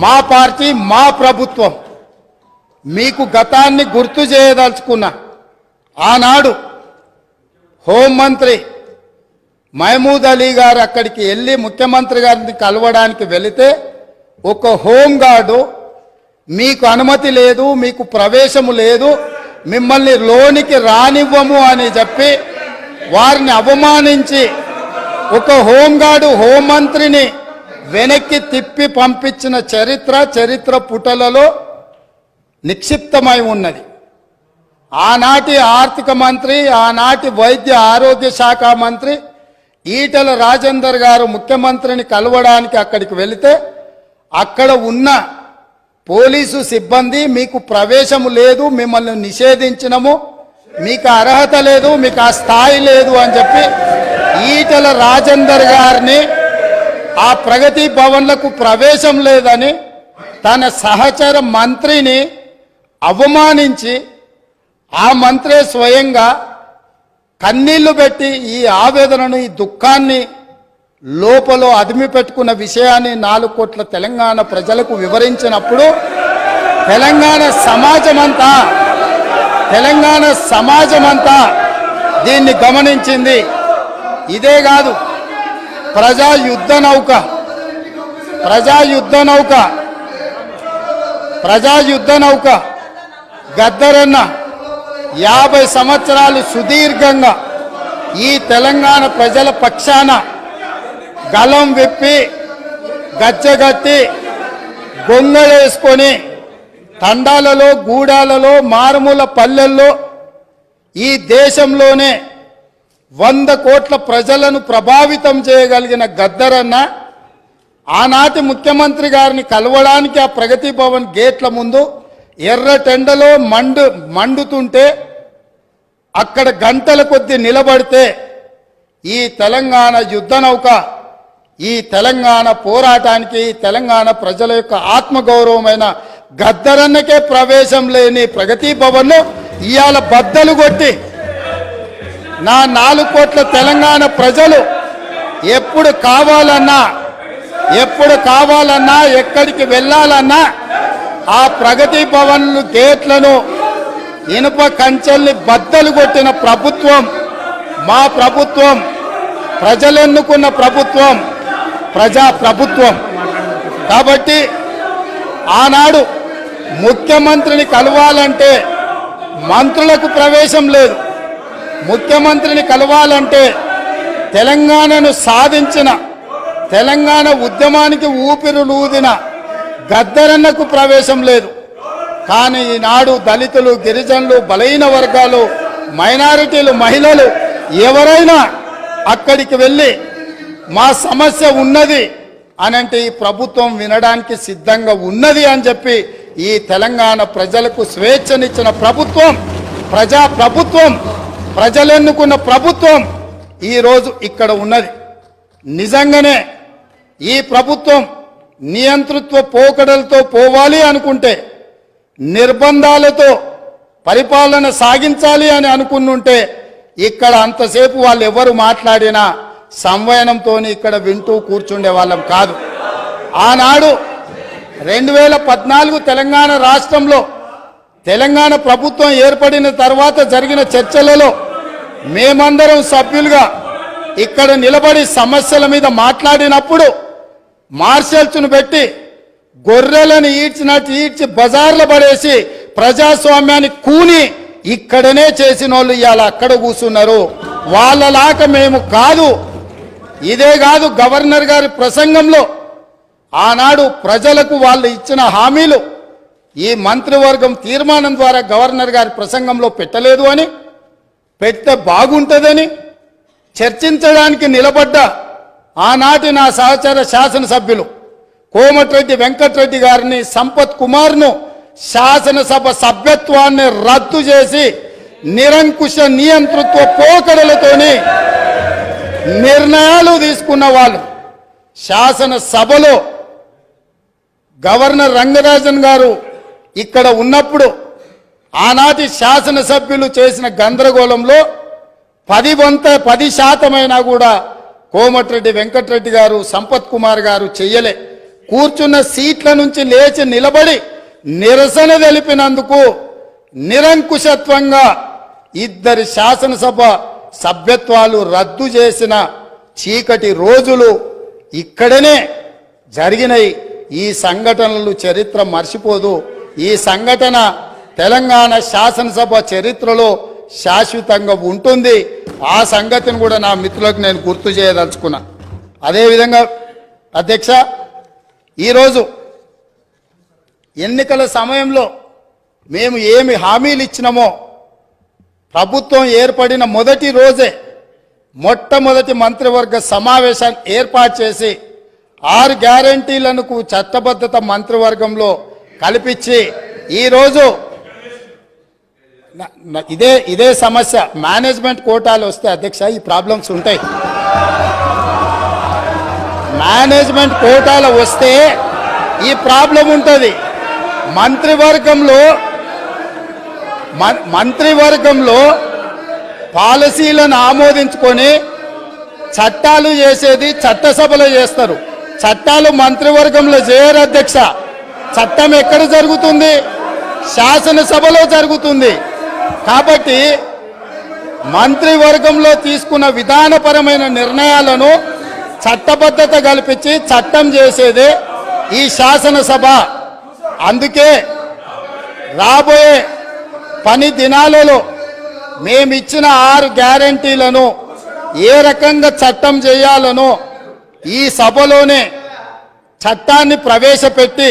మా పార్టీ మా ప్రభుత్వం మీకు గతాన్ని గుర్తు చేయదలుచుకున్నా ఆనాడు హోంమంత్రి మహమూద్ అలీ గారు అక్కడికి వెళ్ళి ముఖ్యమంత్రి గారిని కలవడానికి వెళితే ఒక హోంగార్డు మీకు అనుమతి లేదు మీకు ప్రవేశము లేదు మిమ్మల్ని లోనికి రానివ్వము అని చెప్పి వారిని అవమానించి ఒక హోంగార్డు హోంమంత్రిని వెనక్కి తిప్పి పంపించిన చరిత్ర చరిత్ర పుటలలో నిక్షిప్తమై ఉన్నది. ఆనాటి ఆర్థిక మంత్రి ఆనాటి వైద్య ఆరోగ్య శాఖ మంత్రి ఈటల రాజేందర్ గారు ముఖ్యమంత్రిని కలవడానికి అక్కడికి వెళితే అక్కడ ఉన్న పోలీసు సిబ్బంది మీకు ప్రవేశము లేదు మిమ్మల్ని నిషేధించినము మీకు అర్హత లేదు మీకు ఆ స్థాయి లేదు అని చెప్పి ఈటల రాజేందర్ గారిని ఆ ప్రగతి భవన్లకు ప్రవేశం లేదని తన సహచర మంత్రిని అవమానించి ఆ మంత్రే స్వయంగా కన్నీళ్ళు పెట్టి ఈ ఆవేదనను ఈ దుఃఖాన్ని లోపల అదిమి పెట్టుకున్న విషయాన్ని నాలుగు కోట్ల తెలంగాణ ప్రజలకు వివరించినప్పుడు తెలంగాణ సమాజమంతా తెలంగాణ సమాజమంతా దీన్ని గమనించింది. ఇదే కాదు ప్రజా యుద్ధ నౌక. ప్రజా యుద్ధ నౌక. ప్రజా యుద్ధ నౌక. గద్దరన్న యాభై సంవత్సరాలు సుదీర్ఘంగా ఈ తెలంగాణ ప్రజల పక్షాన గలం విప్పి గచ్చగత్తి గొంగళేసుకొని తండాలలో గూడాలలో మారుమూల పల్లెల్లో ఈ దేశంలోనే వంద కోట్ల ప్రజలను ప్రభావితం చేయగలిగిన గద్దరన్న ఆనాటి ముఖ్యమంత్రి గారిని కలవడానికి ఆ ప్రగతి భవన్ గేట్ల ముందు ఎర్ర టెండలో మండు మండుతుంటే అక్కడ గంటల కొద్ది నిలబడితే ఈ తెలంగాణ యుద్ధ నౌక ఈ తెలంగాణ పోరాటానికి ఈ తెలంగాణ ప్రజల యొక్క ఆత్మగౌరవమైన గద్దరన్నకే ప్రవేశం లేని ప్రగతి భవన్ను ఇవాళ బద్దలు కొట్టి నా నాలుగు కోట్ల తెలంగాణ ప్రజలు ఎప్పుడు కావాలన్నా ఎప్పుడు కావాలన్నా ఎక్కడికి వెళ్ళాలన్నా ఆ ప్రగతి భవన్లు గేట్లను ఇనుప కంచెల్ని బద్దలు కొట్టిన ప్రభుత్వం మా ప్రభుత్వం ప్రజలెన్నుకున్న ప్రభుత్వం ప్రజా ప్రభుత్వం. కాబట్టి ఆనాడు ముఖ్యమంత్రిని కలవాలంటే మంత్రులకు ప్రవేశం లేదు. ముఖ్యమంత్రిని కలవాలంటే తెలంగాణను సాధించిన తెలంగాణ ఉద్యమానికి ఊపిరులూదిన గద్దరన్నకు ప్రవేశం లేదు. కానీ ఈనాడు దళితులు గిరిజనులు బలహీన వర్గాలు మైనారిటీలు మహిళలు ఎవరైనా అక్కడికి వెళ్ళి మా సమస్య ఉన్నది అని అంటే ఈ ప్రభుత్వం వినడానికి సిద్ధంగా ఉన్నది అని చెప్పి ఈ తెలంగాణ ప్రజలకు స్వేచ్ఛనిచ్చిన ప్రభుత్వం ప్రజా ప్రభుత్వం ప్రజలెన్నుకున్న ప్రభుత్వం ఈరోజు ఇక్కడ ఉన్నది. నిజంగానే ఈ ప్రభుత్వం నియంతృత్వ పోకడలతో పోవాలి అనుకుంటే నిర్బంధాలతో పరిపాలన సాగించాలి అని అనుకున్నుంటే ఇక్కడ అంతసేపు వాళ్ళు ఎవరు మాట్లాడినా సంవయనంతో ఇక్కడ వింటూ కూర్చుండే వాళ్ళం కాదు. ఆనాడు రెండు వేల పద్నాలుగు తెలంగాణ రాష్ట్రంలో తెలంగాణ ప్రభుత్వం ఏర్పడిన తర్వాత జరిగిన చర్చలలో మేమందరం సభ్యులుగా ఇక్కడ నిలబడి సమస్యల మీద మాట్లాడినప్పుడు మార్షల్స్ను పెట్టి గొర్రెలను ఈడ్చినట్టు ఈడ్చి బజార్లు పడేసి ప్రజాస్వామ్యాన్ని కూని ఇక్కడనే చేసిన వాళ్ళు ఇవాళ అక్కడ కూర్చున్నారు. వాళ్ళలాక మేము కాదు. ఇదే కాదు గవర్నర్ గారి ప్రసంగంలో ఆనాడు ప్రజలకు వాళ్ళు ఇచ్చిన హామీలు. ఈ మంత్రివర్గం తీర్మానం ద్వారా గవర్నర్ గారి ప్రసంగంలో పెట్టలేదు అని పెడితే బాగుంటుందని చర్చించడానికి నిలబడ్డ ఆనాటి నా సహచర శాసనసభ్యులు కోమటిరెడ్డి వెంకటరెడ్డి గారిని సంపత్ కుమార్ను శాసనసభ సభ్యత్వాన్ని రద్దు చేసి నిరంకుశ నియంతృత్వ పోకడలతోని నిర్ణయాలు తీసుకున్న వాళ్ళు శాసనసభలో గవర్నర్ రంగరాజన్ గారు ఇక్కడ ఉన్నప్పుడు ఆనాటి శాసనసభ్యులు చేసిన గందరగోళంలో పది వంత పది శాతమైనా కూడా కోమటిరెడ్డి వెంకటరెడ్డి గారు సంపత్ కుమార్ గారు చెయ్యలే. కూర్చున్న సీట్ల నుంచి లేచి నిలబడి నిరసన తెలిపినందుకు నిరంకుశత్వంగా ఇద్దరి శాసనసభ సభ్యత్వాలు రద్దు చేసిన చీకటి రోజులు ఇక్కడనే జరిగినాయి. ఈ సంఘటనలు చరిత్ర మర్చిపోదు. ఈ సంఘటన తెలంగాణ శాసనసభ చరిత్రలో శాశ్వతంగా ఉంటుంది. ఆ సంగతిని కూడా నా మిత్రులకు నేను గుర్తు చేయదలుచుకున్నా. అదేవిధంగా అధ్యక్ష ఈరోజు ఎన్నికల సమయంలో మేము ఏమి హామీలు ఇచ్చినామో ప్రభుత్వం ఏర్పడిన మొదటి రోజే మొట్టమొదటి మంత్రివర్గ సమావేశాన్ని ఏర్పాటు చేసి ఆరు గ్యారంటీలకు చట్టబద్ధత మంత్రివర్గంలో కల్పించి ఈరోజు ఇదే ఇదే సమస్య. మేనేజ్మెంట్ కోటాలు వస్తే అధ్యక్ష ఈ ప్రాబ్లమ్స్ ఉంటాయి. మేనేజ్మెంట్ కోటాలు వస్తే ఈ ప్రాబ్లం ఉంటుంది. మంత్రివర్గంలో మంత్రివర్గంలో పాలసీలను ఆమోదించుకొని చట్టాలు చేసేది చట్టసభలో చేస్తారు. చట్టాలు మంత్రివర్గంలో చేయరు అధ్యక్ష. చట్టం ఎక్కడ జరుగుతుంది? శాసనసభలో జరుగుతుంది. కాబట్టి మంత్రివర్గంలో తీసుకున్న విధానపరమైన నిర్ణయాలను చట్టబద్ధత కల్పించి చట్టం చేసేదే ఈ శాసనసభ. అందుకే రాబోయే పని దినాలలో మేమిచ్చిన ఆరు గ్యారంటీలను ఏ రకంగా చట్టం చేయాలనో ఈ సభలోనే చట్టాన్ని ప్రవేశపెట్టి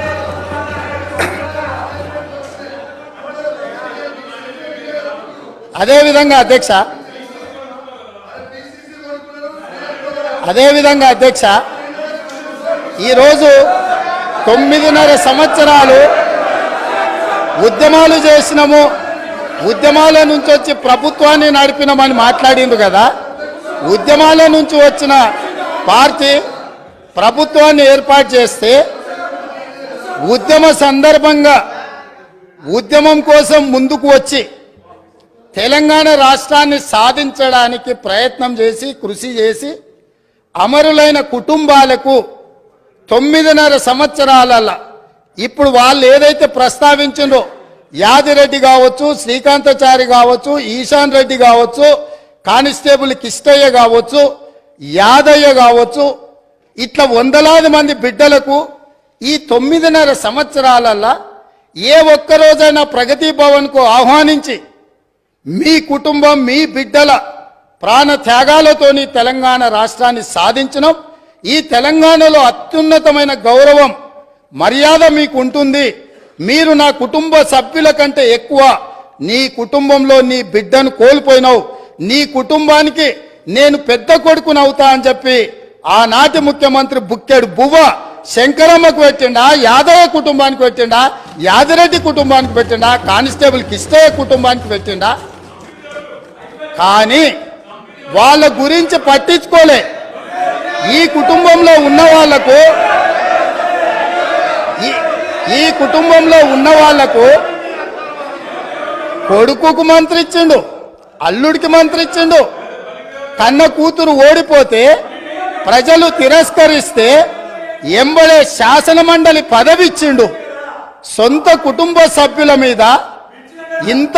అదేవిధంగా అధ్యక్ష. అదేవిధంగా అధ్యక్ష ఈరోజు తొమ్మిదిన్నర సంవత్సరాలు ఉద్యమాలు చేసినాము. ఉద్యమాల నుంచి వచ్చి ప్రభుత్వాన్ని నడిపినామని మాట్లాడింది కదా. ఉద్యమాల నుంచి వచ్చిన పార్టీ ప్రభుత్వాన్ని ఏర్పాటు చేస్తే ఉద్యమ సందర్భంగా ఉద్యమం కోసం ముందుకు వచ్చి తెలంగాణ రాష్ట్రాన్ని సాధించడానికి ప్రయత్నం చేసి కృషి చేసి అమరులైన కుటుంబాలకు తొమ్మిదిన్నర సంవత్సరాల ఇప్పుడు వాళ్ళు ఏదైతే ప్రస్తావించిందో యాదిరెడ్డి కావచ్చు శ్రీకాంతచారి కావచ్చు ఈశాన్ రెడ్డి కావచ్చు కానిస్టేబుల్ కిష్టయ్య కావచ్చు యాదయ్య కావచ్చు ఇట్లా వందలాది మంది బిడ్డలకు ఈ తొమ్మిదిన్నర సంవత్సరాలల్లా ఏ ఒక్క రోజైనా ప్రగతి భవన్కు ఆహ్వానించి మీ కుటుంబం మీ బిడ్డల ప్రాణ త్యాగాలతోని తెలంగాణ రాష్ట్రాన్ని సాధించడం ఈ తెలంగాణలో అత్యున్నతమైన గౌరవం మర్యాద మీకు ఉంటుంది మీరు నా కుటుంబ సభ్యుల కంటే ఎక్కువ నీ కుటుంబంలో నీ బిడ్డను కోల్పోయినావు. నీ కుటుంబానికి నేను పెద్ద కొడుకునవుతా అని చెప్పి ఆనాటి ముఖ్యమంత్రి బుక్కెడు బువ్వ శంకరమ్మకు పెట్టిండా యాదవ కుటుంబానికి పెట్టిండా యాదిరెడ్డి కుటుంబానికి పెట్టిండా కానిస్టేబుల్ కిష్టయ్య కుటుంబానికి పెట్టిండా? కానీ వాళ్ళ గురించి పట్టించుకోలే. ఈ కుటుంబంలో ఉన్న వాళ్ళకు ఈ కుటుంబంలో ఉన్న వాళ్ళకు కొడుకుకు మంత్రి ఇచ్చిండు అల్లుడికి మంత్రి ఇచ్చిండు కన్న కూతురు ఓడిపోతే ప్రజలు తిరస్కరిస్తే ఎంబడే శాసన మండలి పదవి ఇచ్చిండు సొంత కుటుంబ సభ్యుల మీద ఇంత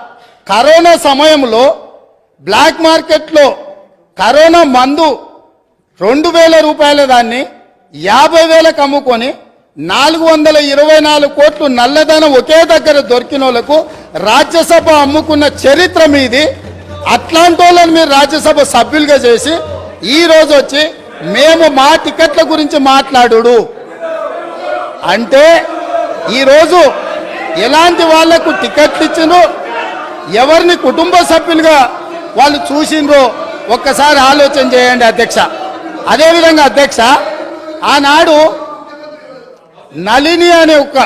కరోనా సమయంలో బ్లాక్ మార్కెట్లో కరోనా మందు రెండు వేల రూపాయల దాన్ని యాభై వేలకు అమ్ముకొని నాలుగు వందల ఇరవై నాలుగు కోట్లు నల్లధనం ఒకే దగ్గర దొరికిన వాళ్ళకు రాజ్యసభ అమ్ముకున్న చరిత్ర మీది. అట్లాంటి వాళ్ళని మీరు రాజ్యసభ సభ్యులుగా చేసి ఈ రోజు వచ్చి మేము మా టికెట్ల గురించి మాట్లాడు అంటే ఈరోజు ఎలాంటి వాళ్ళకు టికెట్లు ఇచ్చినో? ఎవరిని కుటుంబ సభ్యులుగా వాళ్ళు చూసిండ్రో ఒక్కసారి ఆలోచన చేయండి అధ్యక్ష. అదేవిధంగా అధ్యక్ష ఆనాడు నళిని అనే ఒక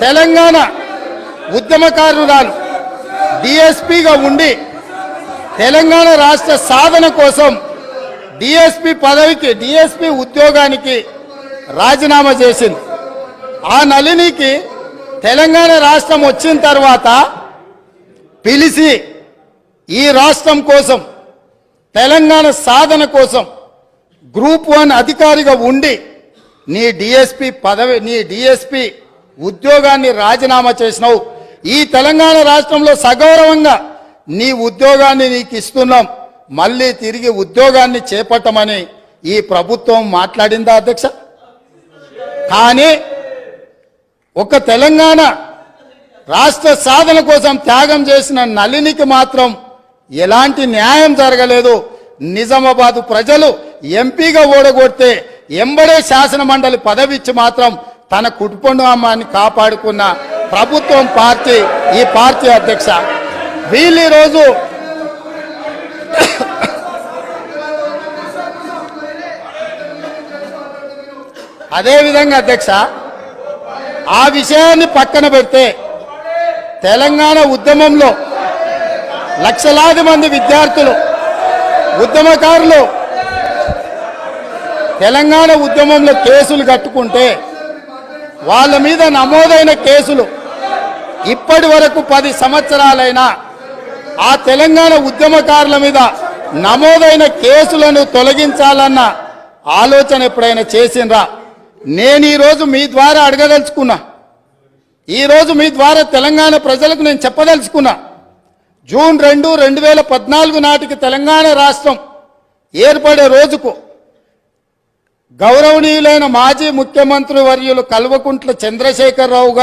తెలంగాణ ఉద్యమకారురాలు డిఎస్పిగా ఉండి తెలంగాణ రాష్ట్ర సాధన కోసం డిఎస్పి పదవికి డిఎస్పి ఉద్యోగానికి రాజీనామా చేసింది. ఆ నళినికి తెలంగాణ రాష్ట్రం వచ్చిన తర్వాత పిలిచి ఈ రాష్ట్రం కోసం తెలంగాణ సాధన కోసం గ్రూప్ వన్ అధికారిగా ఉండి నీ డిఎస్పి పదవి నీ డిఎస్పి ఉద్యోగాన్ని రాజీనామా చేసినావు. ఈ తెలంగాణ రాష్ట్రంలో సగౌరవంగా నీ ఉద్యోగాన్ని నీకు ఇస్తున్నాం. మళ్ళీ తిరిగి ఉద్యోగాన్ని చేపట్టమని ఈ ప్రభుత్వం మాట్లాడిందా అధ్యక్ష? కానీ ఒక తెలంగాణ రాష్ట్ర సాధన కోసం త్యాగం చేసిన నలినికి మాత్రం ఎలాంటి న్యాయం జరగలేదు. నిజామాబాద్ ప్రజలు ఎంపీగా ఓడగొడితే ఎంబడే శాసన మండలి పదవి ఇచ్చి మాత్రం తన కుటుంబాన్ని కాపాడుకున్న ప్రభుత్వం పార్టీ ఈ పార్టీ అధ్యక్ష. వీళ్ళు ఈరోజు అదేవిధంగా అధ్యక్ష ఆ విషయాన్ని పక్కన పెడితే తెలంగాణ ఉద్యమంలో లక్షలాది మంది విద్యార్థులు ఉద్యమకారులు తెలంగాణ ఉద్యమంలో కేసులు కట్టుకుంటే వాళ్ళ మీద నమోదైన కేసులు ఇప్పటి వరకు పది సంవత్సరాలైనా ఆ తెలంగాణ ఉద్యమకారుల మీద నమోదైన కేసులను తొలగించాలన్న ఆలోచన ఎప్పుడైనా చేసిండ్రా? నేను ఈరోజు మీ ద్వారా అడగదలుచుకున్నా. ఈరోజు మీ ద్వారా తెలంగాణ ప్రజలకు నేను చెప్పదలుచుకున్నా జూన్ రెండు రెండు వేల పద్నాలుగు నాటికి తెలంగాణ రాష్ట్రం ఏర్పడే రోజుకు గౌరవనీయులైన మాజీ ముఖ్యమంత్రి వర్యులు కల్వకుంట్ల చంద్రశేఖరరావు గారు